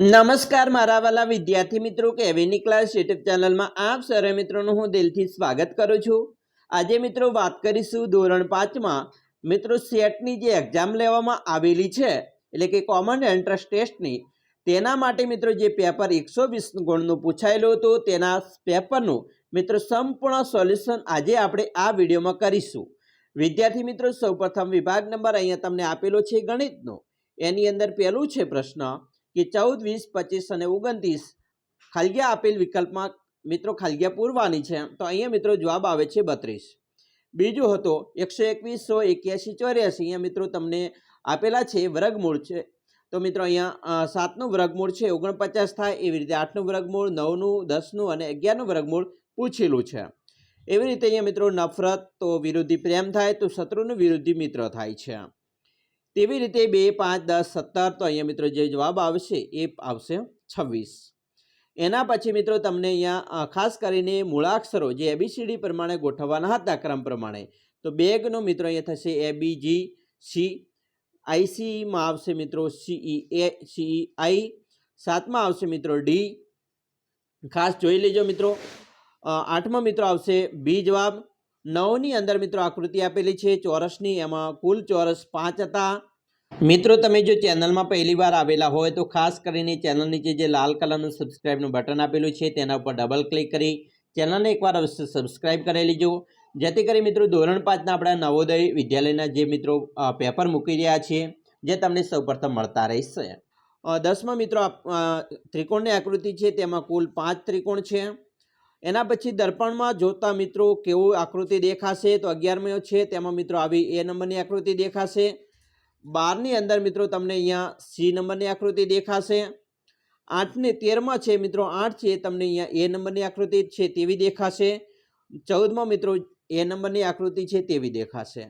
નમસ્કાર મારા વાલા વિદ્યાર્થી મિત્રો કેવીની ક્લાસ યુટ્યુબ ચેનલમાં આપ સર્વે મિત્રોનું હું દિલથી સ્વાગત કરું છું. આજે મિત્રો વાત કરીશું ધોરણ પાંચમાં. મિત્રો સેટની જે એક્ઝામ લેવામાં આવેલી છે, એટલે કે કોમન એન્ટ્રન્સ ટેસ્ટની તેના માટે મિત્રો જે પેપર એકસો વીસ ગુણનું પૂછાયેલું હતું, તેના પેપરનું મિત્રો સંપૂર્ણ સોલ્યુશન આજે આપણે આ વિડીયોમાં કરીશું. વિદ્યાર્થી મિત્રો, સૌપ્રથમ વિભાગ નંબર અહીંયા તમને આપેલો છે ગણિતનો. એની અંદર પહેલું છે પ્રશ્ન કે ચૌદ, વીસ, પચીસ અને ઓગણત્રીસ. ખાલગીયા આપેલ વિકલ્પમાં મિત્રો ખાલગીયા પૂરવાની છે. તો અહીંયા મિત્રો જવાબ આવે છે બત્રીસ. બીજું હતો એકસો એકવીસ, સો એક્યાસી, ચોર્યાસી. અહીંયા મિત્રો તમને આપેલા છે વર્ગમૂળ છે. તો મિત્રો અહીંયા સાતનું વર્ગમૂળ છે, ઓગણપચાસ થાય એવી રીતે આઠનું વર્ગમૂળ, નવનું, દસનું અને અગિયારનું વર્ગમૂળ પૂછેલું છે. એવી રીતે અહીંયા મિત્રો નફરત તો વિરોધી પ્રેમ થાય તો શત્રુનું વિરોધી મિત્ર થાય છે. તેવી રીતે બે, પાંચ, દસ, સત્તર તો અહીંયા મિત્રો જે જવાબ આવશે એ આવશે છવ્વીસ. એના પછી મિત્રો તમને અહીંયા ખાસ કરીને મૂળાક્ષરો જે એબીસીડી પ્રમાણે ગોઠવવાના હતા ક્રમ પ્રમાણે, તો બેગનો મિત્રો અહીંયા થશે એ બી જી સી આઈસીઈમાં આવશે મિત્રો સીઈ એ સીઈ આઈ સાતમાં આવશે મિત્રો ડી ખાસ જોઈ લેજો મિત્રો આઠમો મિત્રો આવશે બી જવાબ નવની અંદર મિત્રો આકૃતિ આપેલી છે, ચોરસની. એમાં કુલ ચોરસ પાંચ હતા. મિત્રો, તમે જો ચેનલમાં પહેલી વાર આવેલા હોય તો ખાસ કરીને ચેનલ નીચે જે લાલ કલરનું સબસ્ક્રાઇબનું બટન આપેલું છે, તેના ઉપર ડબલ ક્લિક કરી ચેનલને એકવાર અવશ્ય સબસ્ક્રાઇબ કરી લેજો. જેથી કરી મિત્રો ધોરણ પાંચના આપણા નવોદય વિદ્યાલયના જે મિત્રો પેપર મૂકી રહ્યા છે, જે તમને સૌપ્રથમ મળતા રહેશે. દસમા મિત્રો ત્રિકોણની આકૃતિ છે, તેમાં કુલ પાંચ ત્રિકોણ છે. એના પછી દર્પણમાં જોતા મિત્રો કેવું આકૃતિ દેખાશે તો અગિયારમી છે, તેમાં મિત્રો આવી એ નંબરની આકૃતિ દેખાશે. બારની અંદર મિત્રો તમને અહીંયા સી નંબરની આકૃતિ દેખાશે. આઠને તેરમાં છે મિત્રો, આઠ છે તમને અહીંયા એ નંબરની આકૃતિ છે તેવી દેખાશે. ચૌદમાં મિત્રો એ નંબરની આકૃતિ છે તેવી દેખાશે.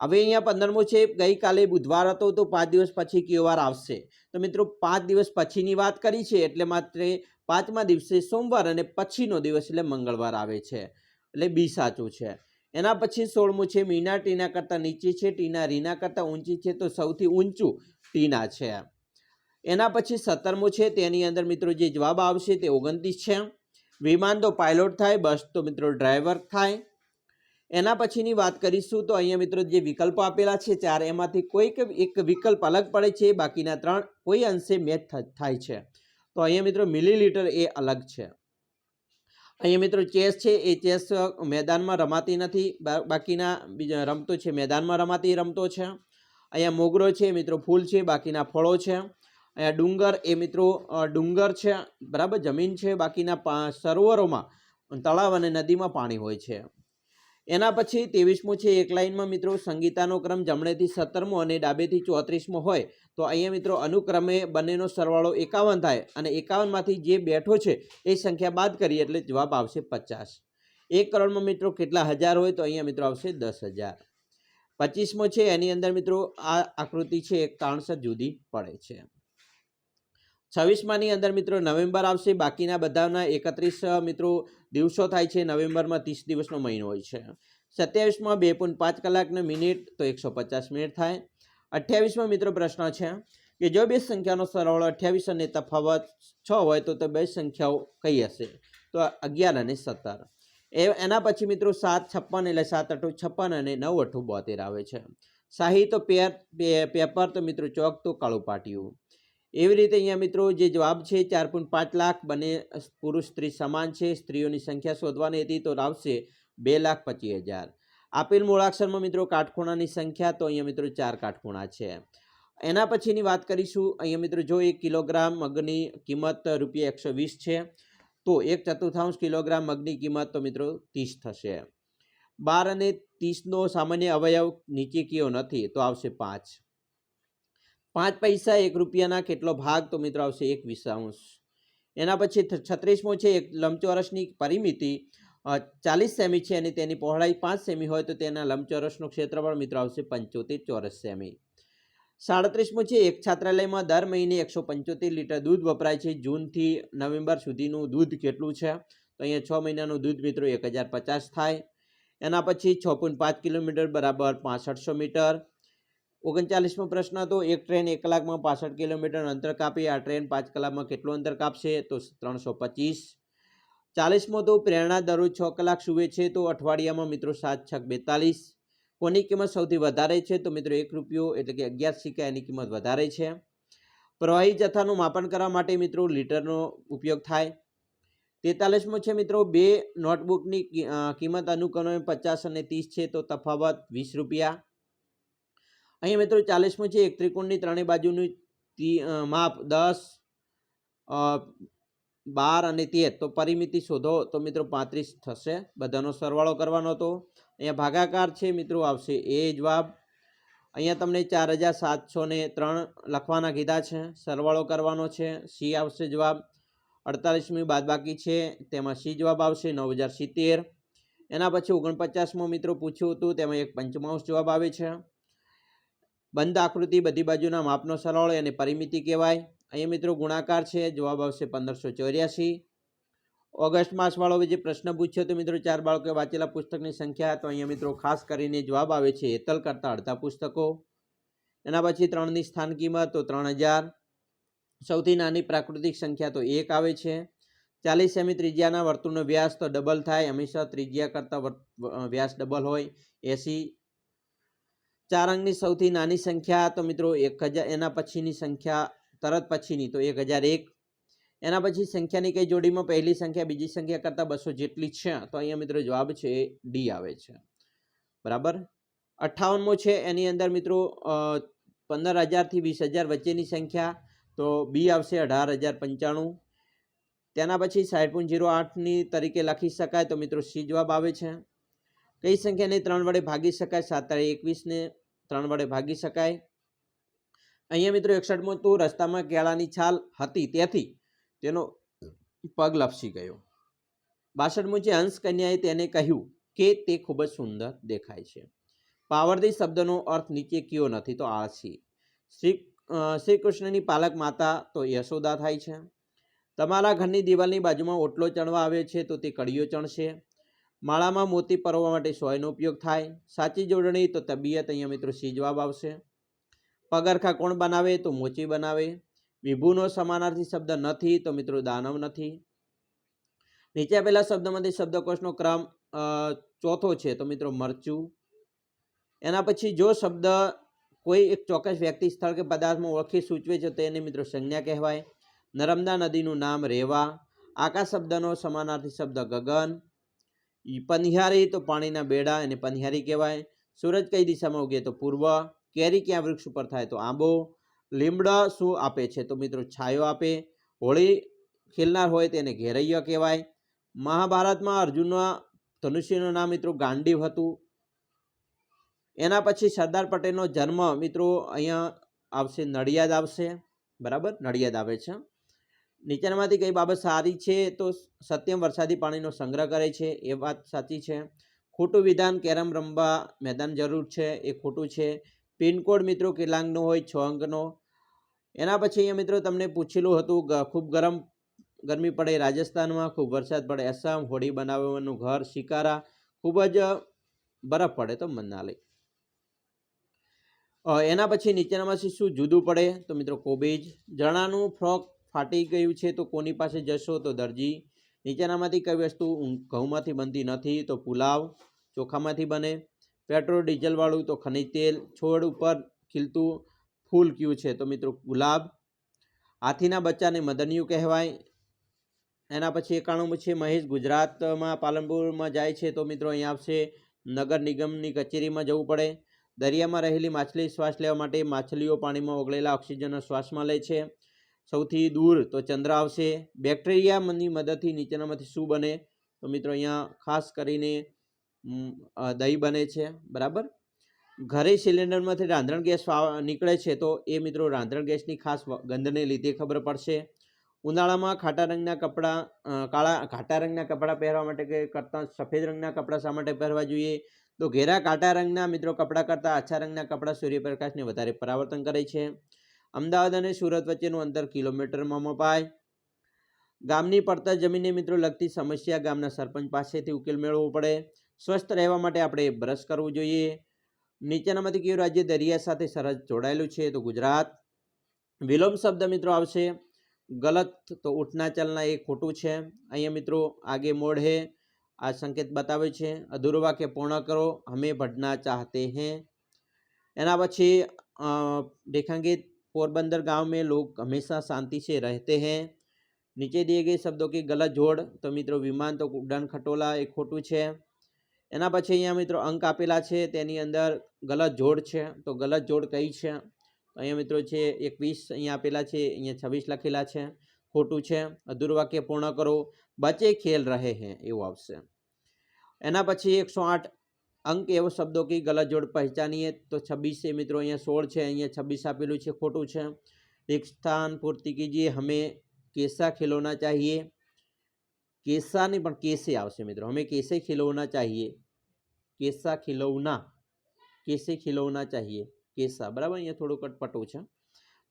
હવે અહીંયા પંદરમો છે, ગઈકાલે બુધવાર હતો તો પાંચ દિવસ પછી કયો વાર આવશે? તો મિત્રો, પાંચ દિવસ પછીની વાત કરી છે, એટલે માત્ર પાંચમા દિવસે સોમવાર અને પછીનો દિવસ એટલે મંગળવાર આવે છે. એટલે બી સાચું છે. એના પછી સોળમું છે, મીના ટીના કરતાં નીચી છે, ટીના રીના કરતાં ઊંચી છે, તો સૌથી ઊંચું ટીના છે. એના પછી સત્તરમું છે, તેની અંદર મિત્રો જે જવાબ આવશે તે ઓગણત્રીસ છે. વિમાન તો પાયલોટ થાય બસ તો મિત્રો ડ્રાઈવર થાય. એના પછીની વાત કરીશું તો અહીંયા મિત્રો જે વિકલ્પો આપેલા છે ચાર, એમાંથી કોઈક એક વિકલ્પ અલગ પડે છે, બાકીના ત્રણ કોઈ અંશે મેચ થાય છે. તો અહીંયા મિત્રો મિલીલીટર એ અલગ છે. અહીંયા મિત્રો ચેસ છે, એ ચેસ મેદાનમાં રમાતી નથી બાકીના બીજા રમતો છે, મેદાનમાં રમાતી રમતો છે. અહીંયા મોગરો છે, મિત્રો ફૂલ છે, બાકીના ફળો છે. અહીંયા ડુંગર એ મિત્રો ડુંગર છે, બરાબર જમીન છે, બાકીના સરોવરોમાં, તળાવ અને નદીમાં પાણી હોય છે. એના પછી ત્રેવીસમું છે, એક લાઇનમાં મિત્રો સંગીતાનો ક્રમ જમણેથી સત્તરમો અને ડાબેથી ચોત્રીસમો હોય, તો અહીંયા મિત્રો અનુક્રમે બંનેનો સરવાળો એકાવન થાય અને એકાવનમાંથી જે બેઠો છે, એ સંખ્યા બાદ કરીએ એટલે જવાબ આવશે પચાસ. એક કરોડમાં મિત્રો કેટલા હજાર હોય, તો અહીંયા મિત્રો આવશે દસ હજાર. પચીસમો છે, એની અંદર મિત્રો આ આકૃતિ છે, એક કારણસર જુદી પડે છે. છવ્વીસમાંની અંદર મિત્રો નવેમ્બર આવશે. બાકીના બધાના એકત્રીસ મિત્રો દિવસો થાય છે. નવેમ્બરમાં ત્રીસ દિવસનો મહિનો હોય છે. સત્યાવીસમાં બે પોઈન્ટ પાંચ કલાકને મિનિટ, તો એકસો પચાસ મિનિટ થાય. અઠ્યાવીસમાં મિત્રો પ્રશ્ન છે કે જો બે સંખ્યાનો સરવાળો અઠ્યાવીસ અને તફાવત છ હોય, તો તે બે સંખ્યાઓ કઈ હશે? તો અગિયાર અને સત્તર. એ, એના પછી મિત્રો સાત છપ્પન એટલે સાત અઠું છપ્પન અને નવ અઠું બોતેર આવે છે. શાહી તો પેર પેપર તો મિત્રો ચોક તો કાળું પાટિયું. એવી રીતે અહીંયા મિત્રો જે જવાબ છે, ચાર પોઈન્ટ પાંચ લાખ બંને પુરુષ સ્ત્રી સમાન છે, સ્ત્રીઓની સંખ્યા શોધવાની હતી તો આવશે બે લાખ પચીસ હજાર. આપેલ મૂળાક્ષરમાં મિત્રો કાટખૂણાની સંખ્યા તો અહીંયા મિત્રો ચાર કાટખૂણા છે. એના પછીની વાત કરીશું. અહીંયા મિત્રો જો એક કિલોગ્રામ મગની કિંમત રૂપિયા એકસો વીસ છે, તો એક ચતુર્થાંશ કિલોગ્રામ મગની કિંમત તો મિત્રો ત્રીસ થશે. બાર અને ત્રીસનો સામાન્ય અવયવ નીચે કયો નથી તો આવશે પાંચ. પાંચ પૈસા, એક રૂપિયાના કેટલો ભાગ તો મિત્રો આવશે એક વિસાંશ એના પછી છત્રીસમો છે એક લંબચોરસની પરિમિતિ. ચાલીસ સેમી છે અને તેની પહોળાઈ પાંચ સેમી હોય તો તેના લંબચોરસનું ક્ષેત્રફળ મિત્રો આવશે પંચોતેર ચોરસ સેમી. સાડત્રીસમું છે એક છાત્રાલયમાં દર મહિને એકસો પંચોતેર લીટર દૂધ વપરાય છે. જૂનથી નવેમ્બર સુધીનું દૂધ કેટલું છે? તો અહીંયા છ મહિનાનું દૂધ મિત્રો એક હજાર પચાસ થાય. એના પછી છ પોઈન્ટ પાંચ કિલોમીટર બરાબર પાસઠસો મીટર. ઓગણચાલીસમો પ્રશ્ન હતો. એક ટ્રેન એક કલાકમાં પાસઠ કિલોમીટર અંતર કાપી. આ ટ્રેન પાંચ કલાકમાં કેટલું અંતર કાપશે? તો ત્રણસો પચીસ. ચાલીસમો તો પ્રેરણા દરરોજ છ કલાક સૂવે છે. તો અઠવાડિયામાં મિત્રો સાત છક બેતાલીસ. કોની કિંમત સૌથી વધારે છે? તો મિત્રો એક રૂપિયો એટલે કે અગિયાર સિક્કા એની કિંમત વધારે છે. પ્રવાહી જથ્થાનું માપન કરવા માટે મિત્રો લીટરનો ઉપયોગ થાય. તેતાલીસમો છે મિત્રો. બે નોટબુકની કિંમત અનુક્રમે પચાસ અને ત્રીસ છે. તો તફાવત વીસ રૂપિયા. અહીંયા મિત્રો ચાલીસમું છે, એક ત્રિકોણની ત્રણેય બાજુનું માપ દસ બાર અને તેર. તો પરિમિતિ શોધો તો મિત્રો પાંત્રીસ થશે. બધાનો સરવાળો કરવાનો હતો. અહીંયા ભાગાકાર છે મિત્રો, આવશે. એ જવાબ. અહીંયા તમને ચાર હજાર સાતસો ને ત્રણ લખવાના કીધા છે. સરવાળો કરવાનો છે. સી આવશે જવાબ. અડતાલીસમી બાદબાકી છે. તેમાં સી જવાબ આવશે, નવ હજાર સિત્તેર. એના પછી ઓગણપચાસમો મિત્રો પૂછ્યું હતું, તેમાં એક પંચમાંશ જવાબ આવે છે. બંધ આકૃતિ બધી બાજુના માપનો સરળ અને પરિમિતિ કહેવાય. અહીંયા મિત્રો ગુણાકાર છે, જવાબ આવશે પંદરસો ચોર્યાસી. ઓગસ્ટ માસવાળો જે પ્રશ્ન પૂછ્યો તો મિત્રો ચાર બાળકોએ વાંચેલા પુસ્તકની સંખ્યા તો અહીંયા મિત્રો ખાસ કરીને જવાબ આવે છે હેતલ કરતાં અડધા પુસ્તકો. એના પછી ત્રણની સ્થાન કિંમત તો ત્રણ હજાર. સૌથી નાની પ્રાકૃતિક સંખ્યા તો એક આવે છે. ચાલીસ સેમી ત્રિજ્યાના વર્તુળનો વ્યાસ તો ડબલ થાય, હંમેશા ત્રિજ્યા કરતાં વ્યાસ ડબલ હોય, એસી. ચાર અંકની સૌથી નાની સંખ્યા તો મિત્રો એક હજાર, એના પછીની સંખ્યા, તરત પછીની તો એક હજાર એક. એના પછી સંખ્યાની કઈ જોડીમાં પહેલી સંખ્યા, બીજી સંખ્યા કરતાં બસો જેટલી છે, તો અહીંયા મિત્રો જવાબ છે ડી આવે છે. બરાબર? અઠ્ઠાવનમો છે, એની અંદર મિત્રો પંદર હજારથી વીસ હજાર વચ્ચેની સંખ્યા, તો બી આવશે અઢાર હજાર પંચાણું. તેના પછી સાઠ પોઈન્ટ જીરો આઠની તરીકે લખી શકાય તો મિત્રો સી જવાબ આવે છે. કઈ સંખ્યાને ત્રણ વડે ભાગી શકાય? સાત તારીખ એકવીસને. ત્રણ વડે ભાગી શકાય. અહીંયા મિત્રો એકસઠમો તો રસ્તામાં કેળાની છાલ હતી તેથી તેનો પગ લપસી ગયો. બાસઠમું છે હંસ કન્યાએ તેને કહ્યું કે તે ખૂબ જ સુંદર દેખાય છે. પાવરદી શબ્દનો અર્થ નીચે કયો નથી તો આળસી શ્રી શ્રી કૃષ્ણની પાલક માતા તો યશોદા થાય છે. તમારા ઘરની દિવાલની બાજુમાં ઓટલો ચણવા આવે છે તો તે કડીઓ ચણશે. માળામાં મોતી પરવા માટે સોયનો ઉપયોગ થાય. સાચી જોડણી તો તબિયત અહીંયા મિત્રો સી જવાબ આવશે. પગરખા કોણ બનાવે તો મોચી બનાવે. વિભુનો સમાનાર્થી શબ્દ નથી તો મિત્રો દાનવ નથી. નીચે આપેલા શબ્દમાંથી શબ્દકોશનો ક્રમ ચોથો છે તો મિત્રો મરચું. એના પછી જો શબ્દ કોઈ એક ચોક્કસ વ્યક્તિ સ્થળ કે પદાર્થમાં ઓળખી સૂચવે છે તો એને મિત્રો સંજ્ઞા કહેવાય. નર્મદા નદીનું નામ રેવા. આકાશ શબ્દનો સમાનાર્થી શબ્દ ગગન. પનિહારી તો પાણીના બેડા એને પનિહારી કહેવાય. સૂરજ કઈ દિશામાં ઉગે તો પૂર્વ, કેરી ક્યાં વૃક્ષ ઉપર થાય તો આંબો, લીમડા શું આપે છે તો મિત્રો છાયો આપે. હોળી ખેલનાર હોય તેને ઘેરૈયા કહેવાય. મહાભારતમાં અર્જુનના, ધનુષ્યનું નામ મિત્રો ગાંડીવ હતું. એના પછી સરદાર પટેલનો જન્મ મિત્રો અહીંયા આવશે, નડિયાદ આવશે. બરાબર? નડિયાદ આવે છે. નીચેનામાંથી કઈ બાબત સારી છે તો સત્યમ વરસાદી પાણીનો સંગ્રહ કરે છે, એ વાત સાચી છે. ખોટું વિધાન કેરમ રમવા મેદાન જરૂર છે, એ ખોટું છે. પિનકોડ મિત્રો કેટલાંકનો હોય, છ અંકનો. એના પછી અહીંયા મિત્રો તમને પૂછેલું હતું ખૂબ ગરમ ગરમી પડે રાજસ્થાનમાં, ખૂબ વરસાદ પડે આસામ હોડી બનાવવાનું ઘર, શિકારા, ખૂબ જ બરફ પડે તો મનાલી. એના પછી નીચેનામાંથી શું જુદું પડે? તો મિત્રો કોબીજ. જણાનું ફ્રોક ફાટી ગયું છે તો કોની પાસે જશો તો દરજી? નીચેનામાંથી કઈ વસ્તુ ઘઉંમાંથી બનતી નથી તો પુલાવ ચોખામાંથી બને. પેટ્રોલ, ડીઝલવાળું તો ખનિજ તેલ. છોડ ઉપર ખીલતું ફૂલ કયું છે તો મિત્રો ગુલાબ. હાથીના બચ્ચાને મદનિયું કહેવાય. એના પછી એકાણું છે મહેશ. ગુજરાતમાં પાલનપુરમાં જાય છે તો મિત્રો અહીંયા આવશે. નગર નિગમની કચેરીમાં જવું પડે. દરિયામાં રહેલી માછલી શ્વાસ લેવા માટે માછલીઓ પાણીમાં ઓગળેલા ઓક્સિજનનો શ્વાસમાં લે છે. સૌથી દૂર તો ચંદ્ર આવશે. બેક્ટેરિયાની મદદથી નીચેનામાંથી શું બને? તો મિત્રો અહીંયા ખાસ કરીને દહીં બને છે. બરાબર? ઘરે સિલિન્ડરમાંથી રાંધણ ગેસ નીકળે છે તો એ મિત્રો રાંધણ ગેસની ખાસ ગંધને લીધે ખબર પડશે. ઉનાળામાં ખાટા રંગના કપડાં કાળા ઘાટા રંગના કપડાં પહેરવા માટે કે કરતાં સફેદ રંગના કપડાં શા માટે પહેરવા જોઈએ? તો ઘેરા કાટા રંગના મિત્રો કપડાં કરતાં આછા રંગના કપડાં સૂર્યપ્રકાશને વધારે પરાવર્તન કરે છે. અમદાવાદ અને સુરત વચ્ચેનું અંતર કિલોમીટરમાં મપાય. ગામની પડતા જમીનને મિત્રો લગતી સમસ્યા ગામના સરપંચ પાસેથી ઉકેલ મેળવવો પડે. સ્વસ્થ રહેવા માટે આપણે બ્રશ કરવું જોઈએ. નીચેનામાંથી કયું રાજ્ય દરિયા સાથે સરહદ જોડાયેલું છે તો ગુજરાત. વિલોમ શબ્દ મિત્રો આવશે. ગલત તો ઉઠના ચલના એ ખોટું છે. અહીંયા મિત્રો આગે મોઢે આ સંકેત બતાવે છે. અધૂરું વાક્ય પૂર્ણ કરો. અમે ભટના ચાહતે હે. એના પછી રેખાંકિત पोरबंदर गाँव में लोग हमेशा शांति से रहते हैं। नीचे दिए गए शब्दों की गलत जोड़ तो मित्रों, विमान तो उड्डन खटोला एक खोटू है एना पे अँ मित्रों, अंक आपेला है तीन अंदर गलत जोड़ है तो गलत जोड़ कई तो है अँ मित्रों एकवीस अँपेला है अँ छवीस लखेला है खोटू है अधूर पूर्ण करो बचे खेल रहे हैं, एवं आना पी एक सौ आठ अंक एवं शब्दों की गलत जोड़ पहचानी है तो छब्बीस से मित्रों अँ सोल है अँ छब्बीस आपेलू है खोटू है एक स्थान पूर्ति कीजिए हमें कैसा खिलौना चाहिए कैसा नहीं पर कैसे आवश्य मित्रों हमें कैसे खिलौना चाहिए कैसा खिलौना कैसे खिलौना चाहिए कैसा बराबर अँ थोड़ो कटपटू है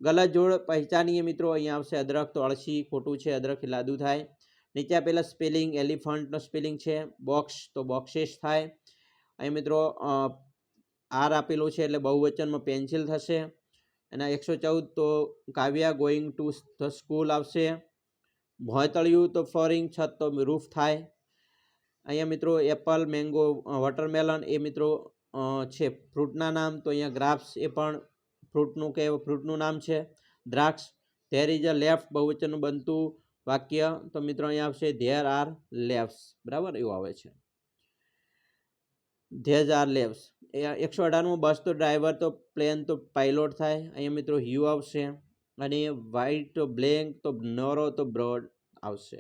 गलत जोड़ पहचानी है मित्रों अँ आवश्यक अदरक तो अड़सी खोटू है अदरक लादू थाय नीचे आप स्पेलिंग एलिफंट स्पेलिंग है बॉक्स तो बॉक्सेस थाय અહીં મિત્રો આર આપેલું છે એટલે બહુવચનમાં પેન્સિલ થશે. એના એકસો ચૌદ તો Kavya going to the school આવશે. ભોંયતળિયું તો ફરિંગ છત તો રૂફ થાય. અહીંયા મિત્રો એપલ મેંગો વોટરમેલન એ મિત્રો છે. ફ્રૂટના નામ તો અહીંયા ગ્રાફ્સ એ પણ ફ્રૂટનું કે ફ્રૂટનું નામ છે. દ્રાક્ષ ધેર ઇઝ અ લેફ્ટ બહુવચનનું બનતું વાક્ય. તો મિત્રો અહીંયા આવશે ધેર આર લેફ્સ બરાબર? એવું આવે છે. ધેઝ આર લેવ્સ. એ એકસો અઢારમું બસ તો ડ્રાઈવર તો પ્લેન તો પાઇલોટ થાય. અહીંયા મિત્રો હ્યુ આવશે અને વ્હાઇટ તો બ્લેન્ક તો નરો તો બ્રોડ આવશે.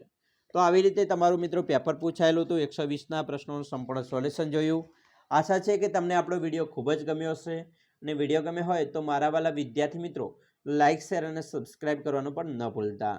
તો આવી રીતે તમારું મિત્રો પેપર પૂછાયેલું હતું. એકસો વીસના પ્રશ્નોનું સંપૂર્ણ સોલ્યુશન જોયું. આશા છે કે તમને આપણો વીડિયો ખૂબ જ ગમ્યો હશે. અને વીડિયો ગમ્યો હોય તો મારા વાલા વિદ્યાર્થી મિત્રો લાઇક શેર અને સબસ્ક્રાઈબ કરવાનું પણ ન ભૂલતા.